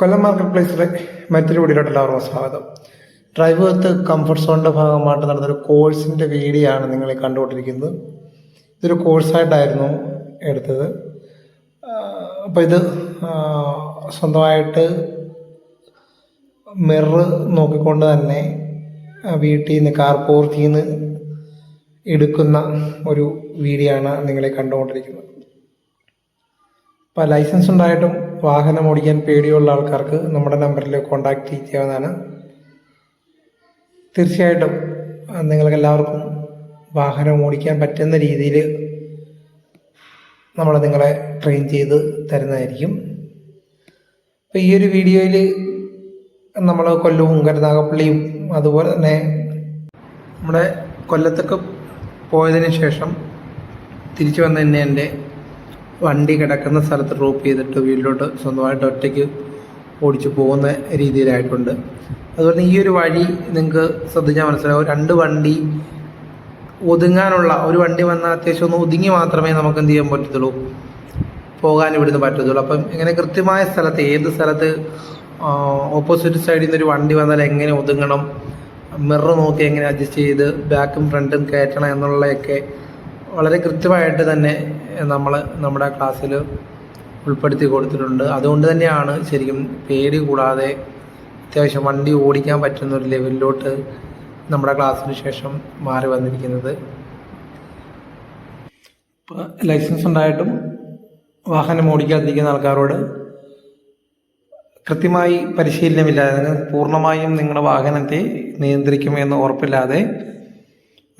കൊല്ലം market പ്ലേസിലെ മറ്റൊരു വീഡിയോയിലോട്ട് എല്ലാവർക്കും സ്വാഗതം. ഡ്രൈവ് വിത്ത് കംഫർട്ട് സോണിന്റെ ഭാഗമായിട്ട് നടന്നൊരു കോഴ്സിന്റെ വീഡിയോ ആണ് നിങ്ങൾ കണ്ടുകൊണ്ടിരിക്കുന്നത്. ഇതൊരു കോഴ്സായിട്ടായിരുന്നു എടുത്തത്. അപ്പോൾ ഇത് സ്വന്തമായിട്ട് മിറർ നോക്കിക്കൊണ്ട് തന്നെ വീട്ടിൽ നിന്ന് കാർ പോർത്തിൽ നിന്ന് എടുക്കുന്ന ഒരു വീഡിയോ ആണ് നിങ്ങളെ കണ്ടുകൊണ്ടിരിക്കുന്നത്. അപ്പോൾ ലൈസൻസ് ഉണ്ടായിട്ടും വാഹനം ഓടിക്കാൻ പേടിയുള്ള ആൾക്കാർക്ക് നമ്മുടെ നമ്പറിൽ കോൺടാക്റ്റ് ചെയ്യാവുന്നതാണ്. തീർച്ചയായിട്ടും നിങ്ങൾക്കെല്ലാവർക്കും വാഹനം ഓടിക്കാൻ പറ്റുന്ന രീതിയിൽ നമ്മൾ നിങ്ങളെ ട്രെയിൻ ചെയ്ത് തരുന്നതായിരിക്കും. അപ്പോൾ ഈ ഒരു വീഡിയോയിൽ നമ്മൾ കൊല്ലവും കരുനാഗപ്പള്ളിയും അതുപോലെ തന്നെ നമ്മുടെ കൊല്ലത്തൊക്കെ പോയതിന് ശേഷം തിരിച്ചു വന്നതന്നെ എന്റെ വണ്ടി കിടക്കുന്ന സ്ഥലത്ത് ഡ്രോപ്പ് ചെയ്തിട്ട് വീട്ടിലോട്ട് സ്വന്തമായിട്ട് ഒറ്റയ്ക്ക് ഓടിച്ചു പോകുന്ന രീതിയിലായിട്ടുണ്ട്. അതുപോലെ ഈ ഒരു വഴി നിങ്ങൾക്ക് ശ്രദ്ധിച്ചാൽ മനസ്സിലാവും. രണ്ട് വണ്ടി ഒതുങ്ങാനുള്ള ഒരു വണ്ടി വന്നാൽ അത്യാവശ്യം ഒന്ന് ഒതുങ്ങി മാത്രമേ നമുക്ക് എന്ത് ചെയ്യാൻ പറ്റത്തുള്ളൂ. പോകാൻ ഇവിടുന്ന് പറ്റത്തുള്ളൂ. അപ്പം ഇങ്ങനെ കൃത്യമായ സ്ഥലത്ത് ഏത് സ്ഥലത്ത് ഓപ്പോസിറ്റ് സൈഡിൽ നിന്ന് ഒരു വണ്ടി വന്നാൽ എങ്ങനെ ഒതുങ്ങണം മിറർ നോക്കി എങ്ങനെ അഡ്ജസ്റ്റ് ചെയ്ത് ബാക്കും ഫ്രണ്ടും കയറ്റണം എന്നുള്ളതൊക്കെ വളരെ കൃത്യമായിട്ട് തന്നെ നമ്മൾ നമ്മുടെ ക്ലാസ്സിൽ ഉൾപ്പെടുത്തി കൊടുത്തിട്ടുണ്ട്. അതുകൊണ്ട് തന്നെയാണ് ശരിക്കും പേടി കൂടാതെ അത്യാവശ്യം വണ്ടി ഓടിക്കാൻ പറ്റുന്ന ഒരു ലെവലിലോട്ട് നമ്മുടെ ക്ലാസ്സിന് ശേഷം മാറി വന്നിരിക്കുന്നത്. ലൈസൻസ് ഉണ്ടായിട്ടും വാഹനം ഓടിക്കാതിരിക്കുന്ന ആൾക്കാരോട് കൃത്യമായി പരിശീലനമില്ലാതെ പൂർണമായും നിങ്ങളുടെ വാഹനത്തെ നിയന്ത്രിക്കുമെന്ന് ഉറപ്പില്ലാതെ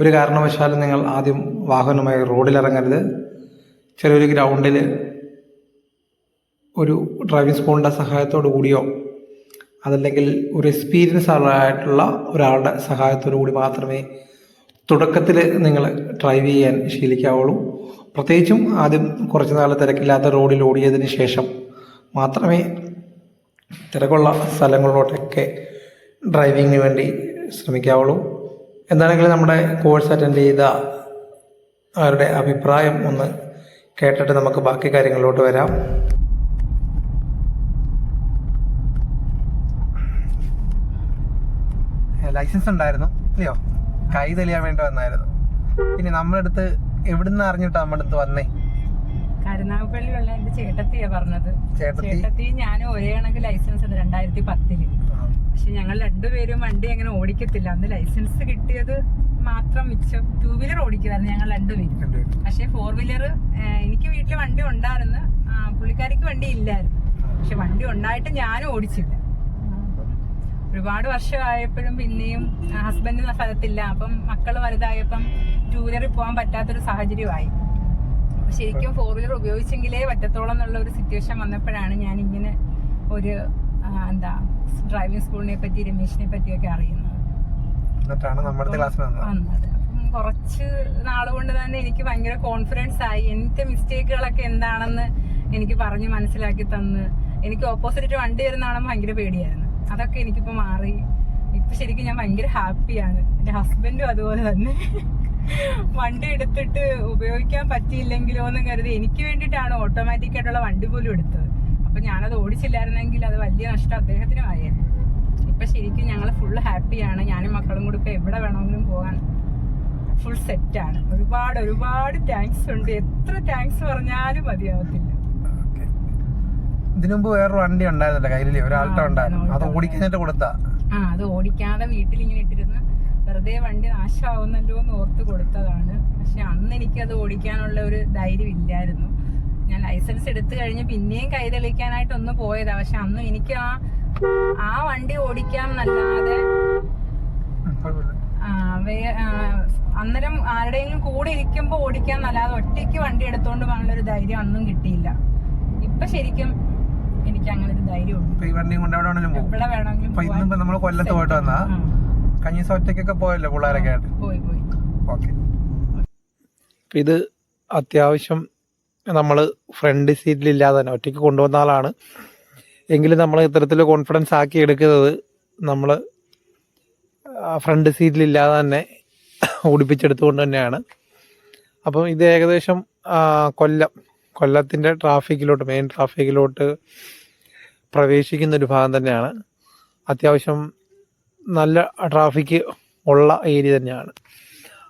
ഒരു കാരണവശാലും നിങ്ങൾ ആദ്യം വാഹനവുമായി റോഡിലിറങ്ങരുത്. ചെറിയൊരു ഗ്രൗണ്ടിൽ ഒരു ഡ്രൈവിംഗ് സ്കൂളിന്റെ സഹായത്തോടു കൂടിയോ അതല്ലെങ്കിൽ ഒരു എക്സ്പീരിയൻസ് ആയിട്ടുള്ള ഒരാളുടെ സഹായത്തോടു കൂടി മാത്രമേ തുടക്കത്തിൽ നിങ്ങൾ ഡ്രൈവ് ചെയ്യാൻ ശീലിക്കാവുള്ളൂ. പ്രത്യേകിച്ചും ആദ്യം കുറച്ച് നാൾ തിരക്കില്ലാത്ത റോഡിൽ ഓടിയതിന് ശേഷം മാത്രമേ തിരക്കുള്ള സ്ഥലങ്ങളിലോട്ടൊക്കെ ഡ്രൈവിങ്ങിന് വേണ്ടി ശ്രമിക്കാവുള്ളൂ. എന്താണെങ്കിലും നമ്മുടെ കോഴ്സ് അറ്റൻഡ് ചെയ്ത അവരുടെ അഭിപ്രായം ഒന്ന് കേട്ടിട്ട് നമുക്ക് ബാക്കി കാര്യങ്ങളിലോട്ട് വരാം. ലൈസൻസ് ഉണ്ടായിരുന്നു. ഇല്ലയോ? കൈ തെളിയാൻ വേണ്ടി വന്നായിരുന്നു. പിന്നെ നമ്മളടുത്ത് എവിടുന്ന് അറിഞ്ഞിട്ടാ നമ്മുടെ അടുത്ത് വന്നേ? കരുനാഗപ്പള്ളിയുള്ള എന്റെ ചേട്ടത്തിയാ പറഞ്ഞത്. ചേട്ടത്തി? ഞാൻ ഞാനും ഒരേ കണക്ക് ലൈസൻസ് ഉണ്ട് രണ്ടായിരത്തി പത്തിൽ. പക്ഷെ ഞങ്ങൾ രണ്ടുപേരും വണ്ടി അങ്ങനെ ഓടിക്കത്തില്ല. അന്ന് ലൈസൻസ് കിട്ടിയത് മാത്രം മിച്ചം ടൂ വീലർ ഓടിക്കുമായിരുന്നു ഞങ്ങൾ രണ്ടുപേരും. പക്ഷെ ഫോർ വീലർ എനിക്ക് വീട്ടിൽ വണ്ടി ഉണ്ടായിരുന്നു. പുള്ളിക്കാരിക്ക് വണ്ടി ഇല്ലായിരുന്നു. പക്ഷെ വണ്ടി ഉണ്ടായിട്ട് ഞാനും ഓടിച്ചില്ല. ഒരുപാട് വർഷമായപ്പോഴും പിന്നെയും ഹസ്ബൻഡിന് സ്ഥലത്തില്ല അപ്പം മക്കൾ വലുതായപ്പം ടൂ വീലറിൽ പോകാൻ പറ്റാത്തൊരു സാഹചര്യമായി ശരിക്കും ഫോർ വീലർ ഉപയോഗിച്ചെങ്കിലേ പറ്റത്തോളം എന്നുള്ള ഒരു സിറ്റുവേഷൻ വന്നപ്പോഴാണ് ഞാൻ ഇങ്ങനെ ഒരു എന്താ ഡ്രൈവിംഗ് സ്കൂളിനെ പറ്റി രമേശിനെ പറ്റിയൊക്കെ അറിയുന്നത്. എന്നിട്ടാണ് നമ്മുടെ ക്ലാസ്സിൽ വന്നത്. കുറച്ച് നാളുകൊണ്ട് തന്നെ എനിക്ക് ഭയങ്കര കോൺഫിഡൻസ് ആയി. എന്റെ മിസ്റ്റേക്കുകളൊക്കെ എന്താണെന്ന് എനിക്ക് പറഞ്ഞ് മനസ്സിലാക്കി തന്ന്. എനിക്ക് ഓപ്പോസിറ്റ് വണ്ടി വരുന്നതാണ് ഭയങ്കര പേടിയായിരുന്നു. അതൊക്കെ എനിക്കിപ്പോ മാറി. ഇപ്പൊ ശരിക്കും ഞാൻ ഭയങ്കര ഹാപ്പിയാണ് എന്റെ ഹസ്ബൻഡും അതുപോലെ തന്നെ. വണ്ടി എടുത്തിട്ട് ഉപയോഗിക്കാൻ പറ്റിയില്ലെങ്കിലോ എന്ന് കരുതി എനിക്ക് വേണ്ടിയിട്ടാണ് ഓട്ടോമാറ്റിക് ആയിട്ടുള്ള വണ്ടി പോലും എടുത്തത്. അപ്പൊ ഞാനത് ഓടിച്ചില്ലായിരുന്നെങ്കിൽ അത് വലിയ നഷ്ടം അദ്ദേഹത്തിനും ആയിരുന്നു ഇപ്പൊ ശരിക്കും ഞങ്ങൾ ഫുൾ ഹാപ്പിയാണ് ഞാനും മക്കളും കൂടി ഇപ്പൊ എവിടെ വേണമെങ്കിലും പോകാൻ ഫുൾ സെറ്റാണ് ഒരുപാട് ഒരുപാട് താങ്ക്സ് ഉണ്ട്. എത്ര താങ്ക്സ് പറഞ്ഞാലും മതിയാവത്തില്ല. ഓക്കേ. ഇതിനു മുമ്പ് വേറൊരു വണ്ടി ഉണ്ടായിരുന്നില്ല കയ്യിലേ ഒരു ആൾട്ടോ ഉണ്ടായിരുന്നു. അത് ഓടിക്കാനായിട്ട് കൊടുത്താ? ആ അത് ഓടിക്കാതെ വീട്ടിൽ ഇങ്ങനെ ഇട്ടിരുന്ന് വെറുതെ വണ്ടി നാശമാവുന്നല്ലോ എന്ന് ഓർത്ത് കൊടുത്തതാണ്. പക്ഷെ അന്ന് എനിക്കത് ഓടിക്കാനുള്ള ഒരു ധൈര്യം ഇല്ലായിരുന്നു. ഞാൻ ലൈസൻസ് എടുത്തു കഴിഞ്ഞ് പിന്നെയും കൈ തെളിയിക്കാനായിട്ട് ഒന്ന് പോയതാ. പക്ഷെ അന്ന് എനിക്ക് ആ ആ വണ്ടി ഓടിക്കാം എന്നല്ലാതെ ആ, വേ- ആ, അന്നേരം ആരുടെയെങ്കിലും കൂടെ ഇരിക്കുമ്പോ ഓടിക്കാൻ നല്ലാതെ ഒറ്റയ്ക്ക് വണ്ടി എടുത്തോണ്ട് പോകാനുള്ള ഒരു ധൈര്യം അന്നും കിട്ടിയില്ല. ഇപ്പൊ ശരിക്കും എനിക്ക് അങ്ങനെ ഒരു ധൈര്യം ഇപ്പൊ ഈ വണ്ടിയും കൊണ്ട് എവിടെ വേണമെങ്കിലും പോകും ഇന്നിപ്പോ കൊല്ലത്ത് പോയിട്ട് വന്നാ ആ, കഴിഞ്ഞ ദിവസം ഒറ്റയ്ക്കൊക്കെ പോയല്ലോ പിള്ളേരൊക്കെ ആയിട്ട്. പോയി പോയി. ഓക്കെ. ഇത് അത്യാവശ്യം നമ്മൾ ഫ്രണ്ട് സീറ്റിൽ ഇല്ലാതെ തന്നെ ഒറ്റയ്ക്ക് കൊണ്ടുവന്ന ആളാണ്. എങ്കിലും നമ്മൾ ഇത്തരത്തിൽ കോൺഫിഡൻസ് ആക്കി എടുക്കുന്നത് നമ്മൾ ഫ്രണ്ട് സീറ്റിൽ ഇല്ലാതെ തന്നെ ഓടിപ്പിച്ചെടുത്തുകൊണ്ട് തന്നെയാണ്. അപ്പം ഇത് ഏകദേശം കൊല്ലം കൊല്ലത്തിന്റെ ട്രാഫിക്കിലോട്ട് മെയിൻ ട്രാഫിക്കിലോട്ട് പ്രവേശിക്കുന്ന ഒരു ഭാഗം തന്നെയാണ്. അത്യാവശ്യം നല്ല ട്രാഫിക് ഉള്ള ഏരിയ തന്നെയാണ്.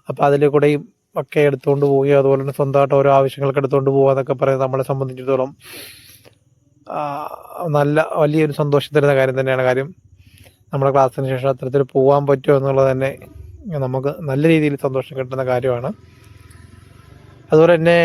അപ്പോൾ അതിൽ കൂടെയും ഒക്കെ എടുത്തുകൊണ്ട് പോവുകയും അതുപോലെ തന്നെ സ്വന്തമായിട്ട് ഓരോ ആവശ്യങ്ങൾക്ക് എടുത്തുകൊണ്ട് പോവുക എന്നൊക്കെ പറയുന്നത് നമ്മളെ സംബന്ധിച്ചിടത്തോളം നല്ല വലിയൊരു സന്തോഷം തരുന്ന കാര്യം തന്നെയാണ് കാര്യം നമ്മുടെ ക്ലാസ്സിന് ശേഷം അത്തരത്തിൽ പോകാൻ പറ്റുമോ എന്നുള്ളത് തന്നെ നമുക്ക് നല്ല രീതിയിൽ സന്തോഷം കിട്ടുന്ന കാര്യമാണ് അതുപോലെ തന്നെ.